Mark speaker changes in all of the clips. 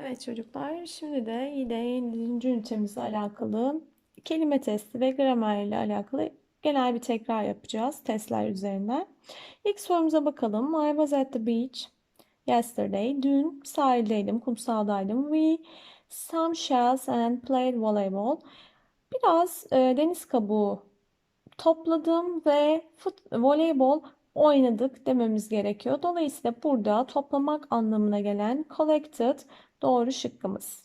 Speaker 1: Evet çocuklar, şimdi de yine 7. ünitemizle alakalı kelime testi ve gramer ile alakalı genel bir tekrar yapacağız testler üzerinden. İlk sorumuza bakalım. I was at the beach yesterday. Dün sahildeydim, kumsaldaydım. We some shells and played volleyball. Biraz e, deniz kabuğu topladım ve fut, voleybol oynadık dememiz gerekiyor. Dolayısıyla burada toplamak anlamına gelen collected doğru şıkkımız.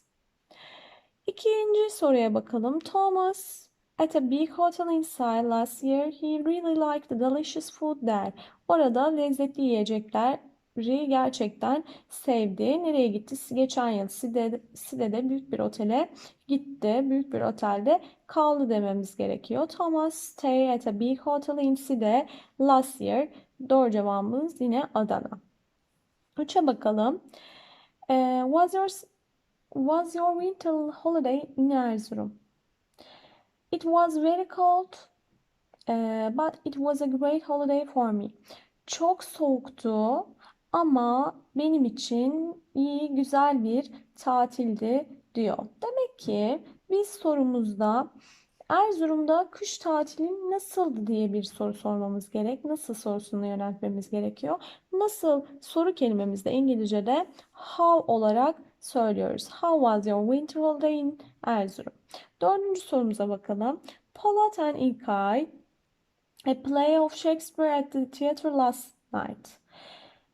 Speaker 1: İkinci soruya bakalım. Thomas at a big hotel inside last year. He really liked the delicious food there. Orada lezzetli yiyecekleri gerçekten sevdi. Nereye gitti? Geçen yıl Side'de, Side'de büyük bir otele gitti. Büyük bir otelde kaldı dememiz gerekiyor. Thomas stay at a big hotel in Side last year. Doğru cevabımız yine Adana. Üçe bakalım. Uh, was your was your winter holiday in Erzurum? It was very cold, uh, but it was a great holiday for me. Çok soğuktu ama benim için iyi, güzel bir tatildi diyor. Demek ki biz sorumuzda Erzurum'da kış tatilin nasıldı diye bir soru sormamız gerek. Nasıl sorusunu yöneltmemiz gerekiyor. Nasıl soru kelimemizde İngilizce'de how olarak söylüyoruz. How was your winter holiday in Erzurum? Dördüncü sorumuza bakalım. Polat and İlkay a play of Shakespeare at the theater last night.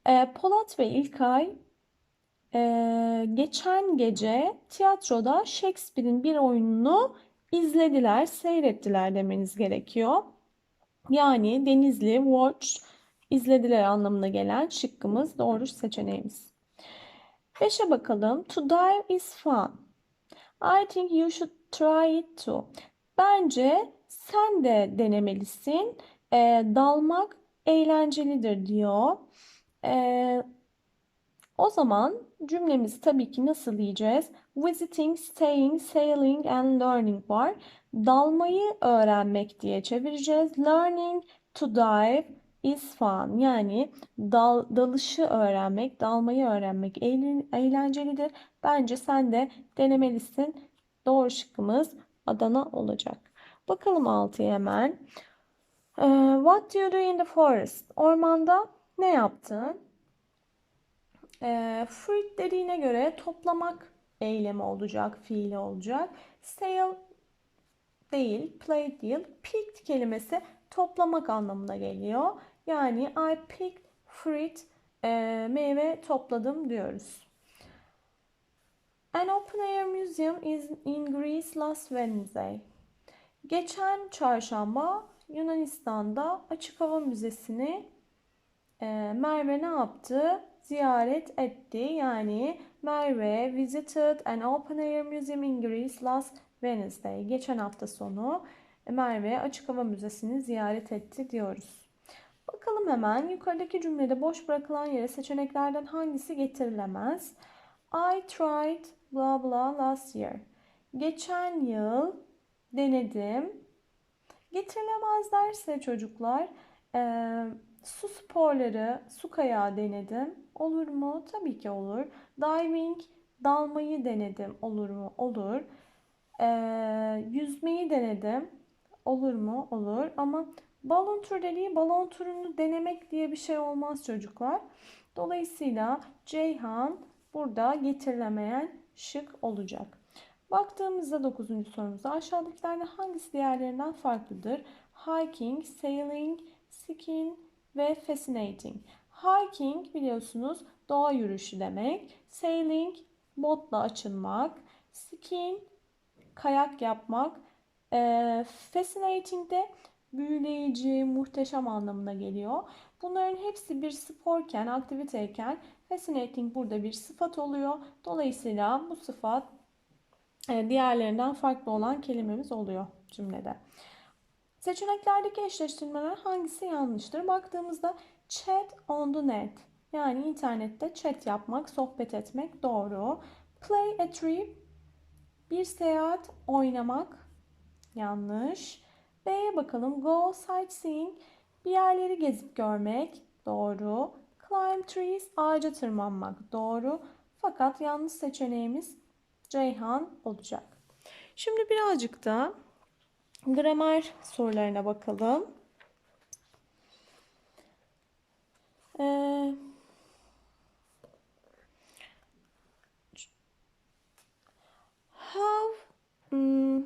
Speaker 1: E, Polat ve İlkay e, geçen gece tiyatroda Shakespeare'in bir oyununu izlediler, seyrettiler demeniz gerekiyor. Yani Denizli, watch, izlediler anlamına gelen şıkkımız doğru seçeneğimiz. Beşe bakalım. To dive is fun. I think you should try it too. Bence sen de denemelisin. E, dalmak eğlencelidir diyor. E, o zaman cümlemizi tabii ki nasıl diyeceğiz? Visiting, staying, sailing and learning var. Dalmayı öğrenmek diye çevireceğiz. Learning to dive is fun. Yani dal, dalışı öğrenmek, dalmayı öğrenmek eğlencelidir. Bence sen de denemelisin. Doğru şıkkımız Adana olacak. Bakalım 6'ya hemen. What do you do in the forest? Ormanda ne yaptın? E, fruit dediğine göre toplamak eylemi olacak, fiili olacak. Sale değil, play değil. Picked kelimesi toplamak anlamına geliyor. Yani I picked fruit, e, meyve topladım diyoruz. An open air museum is in Greece last Wednesday. Geçen çarşamba Yunanistan'da açık hava müzesini e, Merve ne yaptı? Ziyaret etti. Yani Merve visited an open air museum in Greece last Wednesday. Geçen hafta sonu Merve açık hava müzesini ziyaret etti diyoruz. Bakalım hemen yukarıdaki cümlede boş bırakılan yere seçeneklerden hangisi getirilemez? I tried blah blah last year. Geçen yıl denedim. Getirilemez derse çocuklar e, su sporları, su kayağı denedim. Olur mu? Tabii ki olur. Diving, dalmayı denedim. Olur mu? Olur. Ee, yüzmeyi denedim. Olur mu? Olur. Ama balon tur dediği balon turunu denemek diye bir şey olmaz çocuklar. Dolayısıyla Ceyhan burada getirilemeyen şık olacak. Baktığımızda 9. sorumuza aşağıdakilerden hangisi diğerlerinden farklıdır? Hiking, sailing, skiing ve fascinating. Hiking biliyorsunuz doğa yürüyüşü demek. Sailing botla açılmak. Skiing kayak yapmak. E, fascinating de büyüleyici, muhteşem anlamına geliyor. Bunların hepsi bir sporken, aktiviteyken fascinating burada bir sıfat oluyor. Dolayısıyla bu sıfat e, diğerlerinden farklı olan kelimemiz oluyor cümlede. Seçeneklerdeki eşleştirmeler hangisi yanlıştır? Baktığımızda Chat on the net. Yani internette chat yapmak, sohbet etmek doğru. Play a trip. Bir seyahat oynamak yanlış. B'ye bakalım. Go sightseeing. Bir yerleri gezip görmek doğru. Climb trees. Ağaca tırmanmak doğru. Fakat yanlış seçeneğimiz Ceyhan olacak. Şimdi birazcık da gramer sorularına bakalım. Ee, how hmm,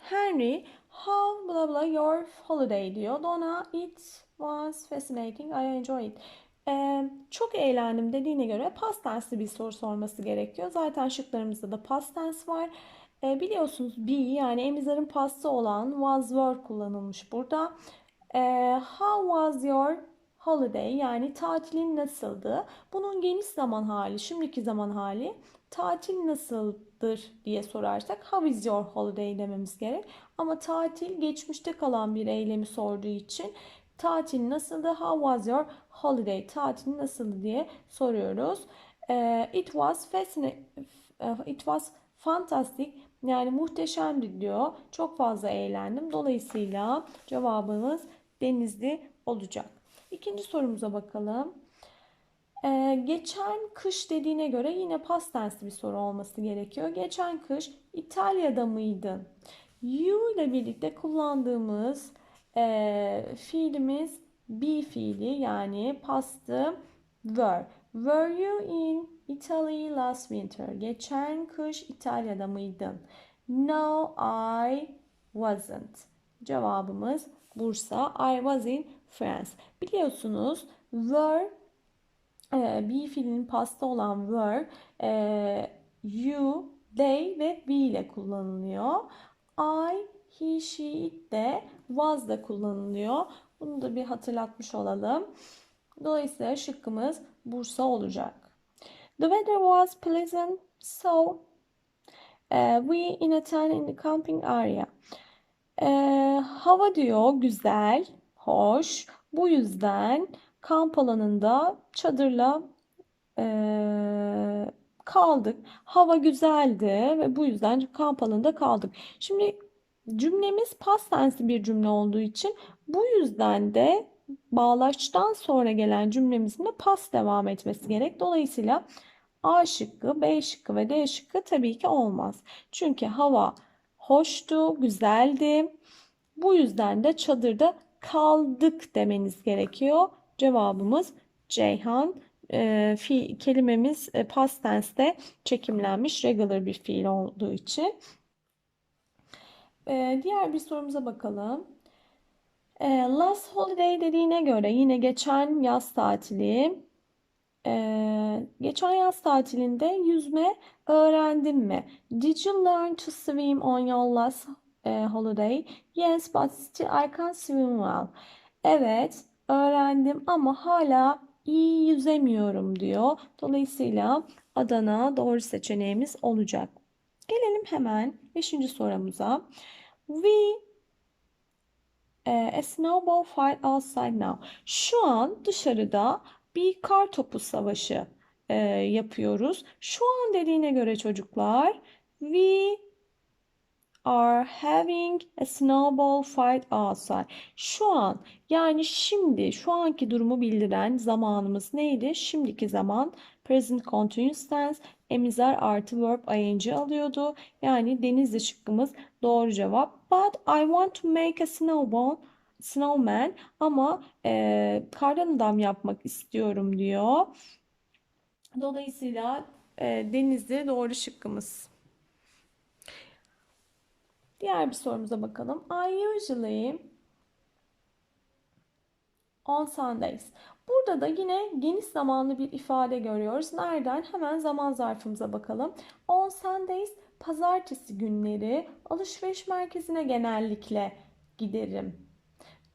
Speaker 1: Henry how blah blah your holiday diyor. Donna it was fascinating. I enjoyed. Ee, çok eğlendim dediğine göre past tense'li bir soru sorması gerekiyor. Zaten şıklarımızda da past tense var. Ee, biliyorsunuz be yani emizlerin pastı olan was were kullanılmış burada. Ee, how was your holiday yani tatilin nasıldı? Bunun geniş zaman hali, şimdiki zaman hali tatil nasıldır diye sorarsak how is your holiday dememiz gerek. Ama tatil geçmişte kalan bir eylemi sorduğu için tatil nasıldı? How was your holiday? Tatil nasıldı diye soruyoruz. Ee, it was fascinating. It was fantastic. Yani muhteşemdi diyor. Çok fazla eğlendim. Dolayısıyla cevabımız denizli olacak. İkinci sorumuza bakalım. Ee, geçen kış dediğine göre yine past bir soru olması gerekiyor. Geçen kış İtalya'da mıydın? You ile birlikte kullandığımız e, fiilimiz be fiili yani pastı were. Were you in Italy last winter? Geçen kış İtalya'da mıydın? No, I wasn't. Cevabımız Bursa. I was in France. Biliyorsunuz were e, be fiilinin pasta olan were e, you, they ve we ile kullanılıyor. I, he, she, it de was da kullanılıyor. Bunu da bir hatırlatmış olalım. Dolayısıyla şıkkımız Bursa olacak. The weather was pleasant, so uh, we in a tent in the camping area. Uh, hava diyor güzel, hoş. Bu yüzden kamp alanında çadırla e, kaldık. Hava güzeldi ve bu yüzden kamp alanında kaldık. Şimdi cümlemiz past tense bir cümle olduğu için bu yüzden de bağlaçtan sonra gelen cümlemizin de past devam etmesi gerek. Dolayısıyla A şıkkı, B şıkkı ve D şıkkı tabii ki olmaz. Çünkü hava hoştu, güzeldi. Bu yüzden de çadırda kaldık demeniz gerekiyor. Cevabımız Ceyhan. E, fi, kelimemiz e, past tense'de çekimlenmiş regular bir fiil olduğu için. E, diğer bir sorumuza bakalım. E, last holiday dediğine göre yine geçen yaz tatili. E, geçen yaz tatilinde yüzme öğrendin mi? Did you learn to swim on your last e, holiday? Yes, but still I can't swim well. Evet, öğrendim ama hala iyi yüzemiyorum diyor. Dolayısıyla Adana doğru seçeneğimiz olacak. Gelelim hemen 5. sorumuza. We a snowball fight outside now. Şu an dışarıda bir kar topu savaşı e, yapıyoruz. Şu an dediğine göre çocuklar we are having a snowball fight outside. Şu an yani şimdi şu anki durumu bildiren zamanımız neydi? Şimdiki zaman present continuous tense emizar artı verb ing alıyordu. Yani denizli şıkkımız doğru cevap. But I want to make a snowball snowman ama e, kardan adam yapmak istiyorum diyor. Dolayısıyla e, denizli doğru şıkkımız. Diğer bir sorumuza bakalım. I usually on Sundays. Burada da yine geniş zamanlı bir ifade görüyoruz. Nereden? Hemen zaman zarfımıza bakalım. On Sundays pazartesi günleri alışveriş merkezine genellikle giderim.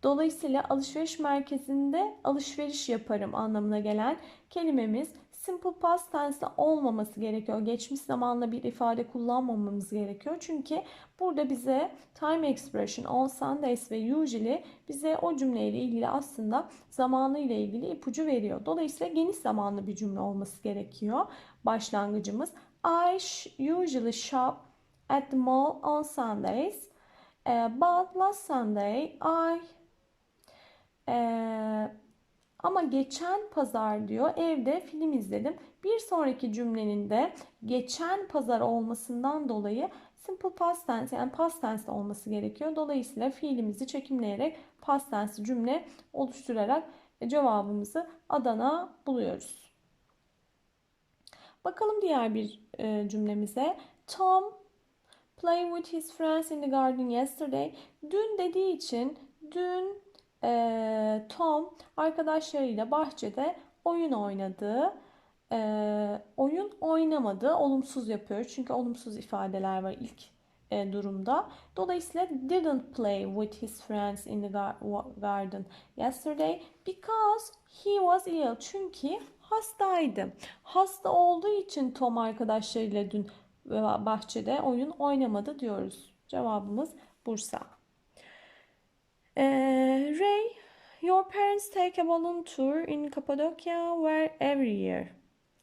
Speaker 1: Dolayısıyla alışveriş merkezinde alışveriş yaparım anlamına gelen kelimemiz simple past tense olmaması gerekiyor. Geçmiş zamanla bir ifade kullanmamamız gerekiyor. Çünkü burada bize time expression on Sundays ve usually bize o cümleyle ilgili aslında zamanı ilgili ipucu veriyor. Dolayısıyla geniş zamanlı bir cümle olması gerekiyor. Başlangıcımız I usually shop at the mall on Sundays. Uh, but last Sunday I uh, Ama geçen pazar diyor evde film izledim. Bir sonraki cümlenin de geçen pazar olmasından dolayı simple past tense yani past tense olması gerekiyor. Dolayısıyla fiilimizi çekimleyerek past tense cümle oluşturarak cevabımızı Adana buluyoruz. Bakalım diğer bir e, cümlemize. Tom play with his friends in the garden yesterday. Dün dediği için dün e, Tom arkadaşlarıyla bahçede oyun oynadı. E, oyun oynamadı. Olumsuz yapıyor. Çünkü olumsuz ifadeler var ilk e, durumda. Dolayısıyla didn't play with his friends in the garden yesterday because he was ill. Çünkü hastaydı. Hasta olduğu için Tom arkadaşlarıyla dün bahçede oyun oynamadı diyoruz. Cevabımız Bursa. Ee, Ray, your parents take a balloon tour in Cappadocia where every year.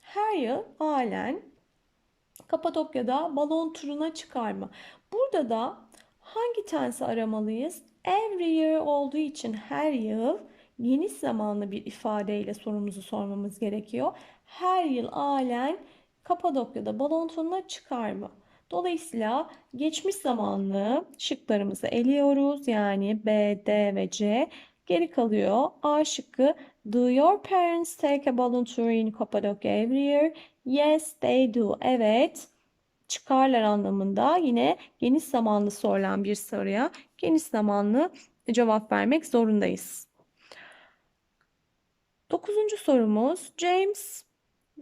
Speaker 1: Her yıl ailen Kapadokya'da balon turuna çıkar mı? Burada da hangi tensi aramalıyız? Every year olduğu için her yıl geniş zamanlı bir ifadeyle sorumuzu sormamız gerekiyor. Her yıl ailen Kapadokya'da balon turuna çıkar mı? Dolayısıyla geçmiş zamanlı şıklarımızı eliyoruz. Yani B, D ve C. Geri kalıyor. A şıkkı. Do your parents take a balloon tour in Cappadocia every year? Yes, they do. Evet. Çıkarlar anlamında yine geniş zamanlı sorulan bir soruya geniş zamanlı cevap vermek zorundayız. Dokuzuncu sorumuz James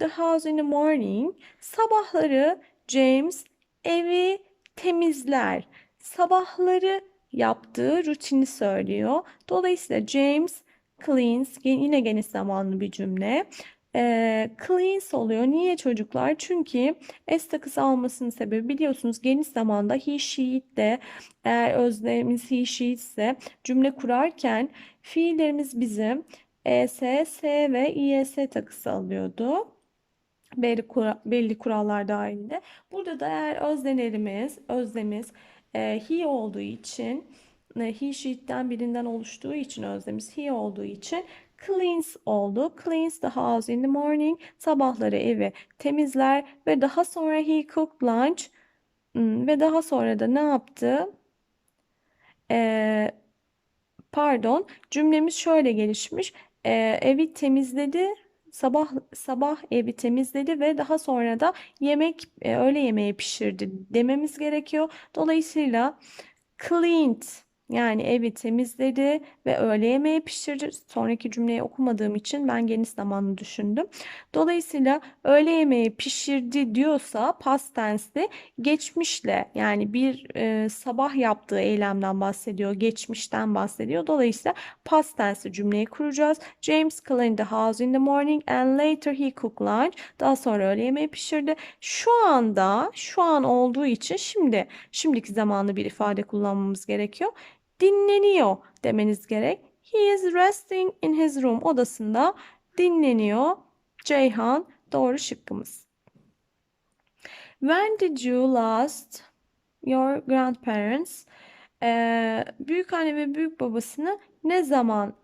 Speaker 1: the house in the morning. Sabahları James evi temizler. Sabahları yaptığı rutini söylüyor. Dolayısıyla James cleans yine geniş zamanlı bir cümle. E, cleans oluyor. Niye çocuklar? Çünkü s takısı almasının sebebi biliyorsunuz geniş zamanda he, she, de eğer özlemimiz he, she ise cümle kurarken fiillerimiz bizim es, s ve is takısı alıyordu belli, kura, belli kurallar dahilinde. Burada da eğer öznelerimiz, özlemiz e, he olduğu için e, he she'den birinden oluştuğu için özlemiz he olduğu için cleans oldu. Cleans the house in the morning. Sabahları evi temizler ve daha sonra he cooked lunch hmm, ve daha sonra da ne yaptı? Ee, pardon cümlemiz şöyle gelişmiş. Ee, evi temizledi sabah sabah evi temizledi ve daha sonra da yemek e, öğle yemeği pişirdi dememiz gerekiyor. Dolayısıyla cleaned yani evi temizledi ve öğle yemeği pişirdi. Sonraki cümleyi okumadığım için ben geniş zamanlı düşündüm. Dolayısıyla öğle yemeği pişirdi diyorsa past tense'de geçmişle yani bir e, sabah yaptığı eylemden bahsediyor. Geçmişten bahsediyor. Dolayısıyla past tense cümleyi kuracağız. James cleaned the house in the morning and later he cooked lunch. Daha sonra öğle yemeği pişirdi. Şu anda şu an olduğu için şimdi şimdiki zamanlı bir ifade kullanmamız gerekiyor dinleniyor demeniz gerek. He is resting in his room. Odasında dinleniyor. Ceyhan doğru şıkkımız. When did you last your grandparents? Ee, büyük anne ve büyük babasını ne zaman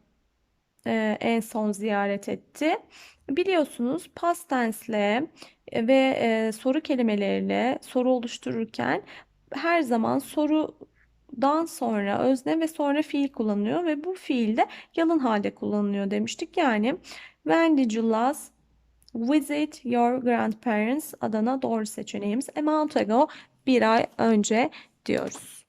Speaker 1: e, en son ziyaret etti? Biliyorsunuz past tense'le ve e, soru kelimeleriyle soru oluştururken her zaman soru dan sonra özne ve sonra fiil kullanıyor ve bu fiil de yalın halde kullanılıyor demiştik. Yani when did you last visit your grandparents Adana doğru seçeneğimiz. A month ago bir ay önce diyoruz.